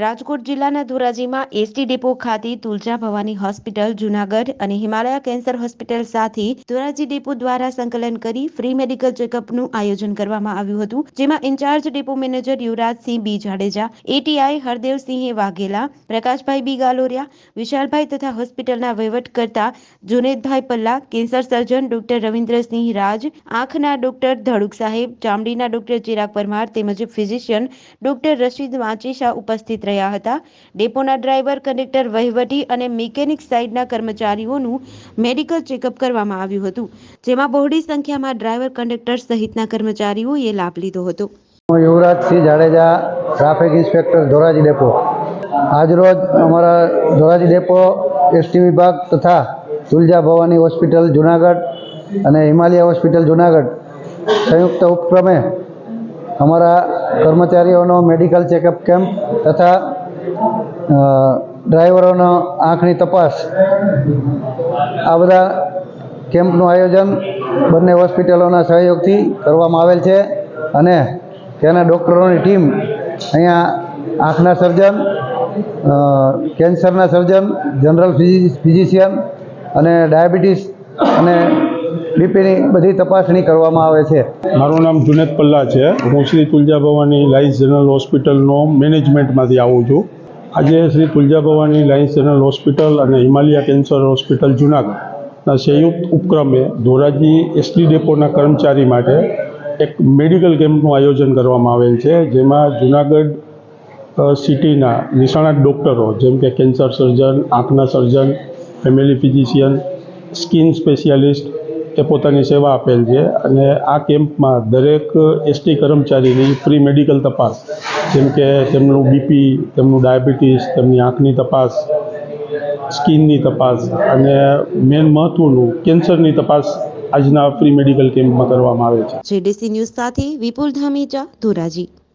રાજકોટ જિલ્લાના ધોરાજીમાં ST depot ખાતે Tulja Bhavani hospital, Junagadh અને હિમાલયા કેન્સર હોસ્પિટલ સાથે ધોરાજી ડેપો દ્વારા સંકલન કરી ફ્રી મેડિકલ ચેકઅપનું આયોજન કરવામાં આવ્યું હતું, જેમાં incharge depot manager Yuvrajsinh B Jadeja, ATI Hardevsinh Vaghela, Prakashbhai B Galoriya, Vishalbhai તથા હોસ્પિટલના વહીવટકર્તા Junedbhai Palla, cancer surgeon doctor Ravindrasinh Raj, આંખના ડોક્ટર ધડુક સાહેબ, ચામડીના ડોક્ટર ચિરાગ પરમાર તેમજ ફિઝિશિયન ડોક્ટર રશીદ વાંચીશા ઉપસ્થિત રહ્યા હતા. ડેપોના ડ્રાઈવર, કંડક્ટર વહીવટી અને મિકેનિક સાઇડના કર્મચારીઓનું મેડિકલ ચેકઅપ કરવામાં આવ્યું હતું, જેમાં બહોળી સંખ્યામાં ડ્રાઈવર, કંડક્ટર સહિતના કર્મચારીઓએ લાભ લીધો હતો. હું Yuvrajsinh Jadeja, traffic inspector, Dhoraji depot. આજરોજ અમારા ધોરાજી ડેપો, એસટી વિભાગ તથા તુલજા ભવાની હોસ્પિટલ, જુનાગઢ અને હિમાલયા હોસ્પિટલ, જુનાગઢ સંયુક્ત ઉપક્રમે અમારા કર્મચારીઓનો મેડિકલ ચેકઅપ કેમ્પ તથા ડ્રાઈવરોનો આંખની તપાસ. આ બધા કેમ્પનું આયોજન બંને હોસ્પિટલોના સહયોગથી કરવામાં આવેલ છે અને તેના ડૉક્ટરોની ટીમ અહીંયા આંખના સર્જન કેન્સરના સર્જન જનરલ ફિઝિશિયન અને ડાયાબિટીસ અને બીપીની બધી તપાસણી કરવામાં આવે છે. મારું નામ જુનેદ પલ્લા છે. હું શ્રી તુલજા ભવાની લાયન્સ જનરલ હોસ્પિટલનો મેનેજમેન્ટમાંથી આવું છું. આજે Shri Tulja Bhavani Lions general hospital અને હિમાલયા કેન્સર હોસ્પિટલ જુનાગઢના સંયુક્ત ઉપક્રમે ધોરાજી એસટી ડેપોના કર્મચારી માટે એક મેડિકલ કેમ્પનું આયોજન કરવામાં આવેલ છે. જેમાં જુનાગઢ સિટીના નિષ્ણાત ડૉક્ટરો જેમ કે કેન્સર સર્જન, આંખના surgeon, family physician, skin specialist એ પોતાની સેવા આપેલ છે અને આ કેમ્પમાં દરેક એસટી કર્મચારીની ફ્રી મેડિકલ તપાસ, જેમ કે તેમનું બીપી, તેમનું ડાયાબિટીસ, તેમની આંખની તપાસ, સ્કિનની તપાસ અને મેન મહત્ત્વનું કેન્સરની તપાસ આજના ફ્રી મેડિકલ કેમ્પમાં કરવામાં આવે છે. જેડીસી ન્યૂઝ સાથે વિપુલ ધામેચા ધોરાજી.